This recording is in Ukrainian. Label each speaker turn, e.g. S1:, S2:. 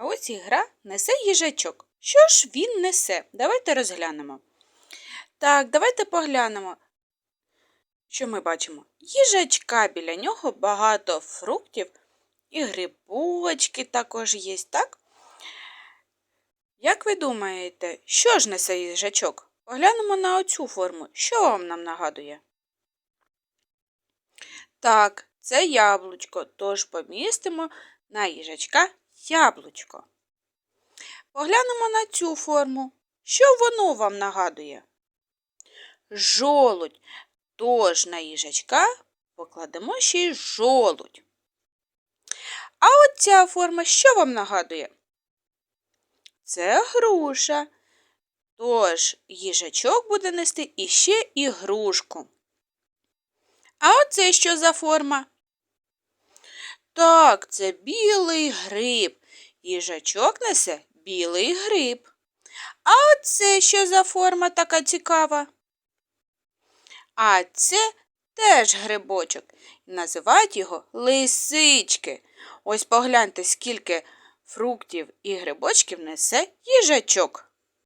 S1: А ось і гра несе їжачок. Що ж він несе? Давайте розглянемо. Так, давайте поглянемо, що ми бачимо. Їжачка біля нього багато фруктів і грибочки також є, так? Як ви думаєте, що ж несе їжачок? Поглянемо на оцю форму. Що вам нам нагадує? Так, це яблучко, тож помістимо на їжачка яблучко. Поглянемо на цю форму. Що воно вам нагадує? Жолудь. Тож на їжачка покладемо ще й жолудь. А от ця форма що вам нагадує? Це груша. Тож їжачок буде нести іще і грушку. А оце що за форма? Так, це білий гриб. Їжачок несе білий гриб. А оце що за форма така цікава? А це теж грибочок. Називають його лисички. Ось погляньте, скільки фруктів і грибочків несе їжачок.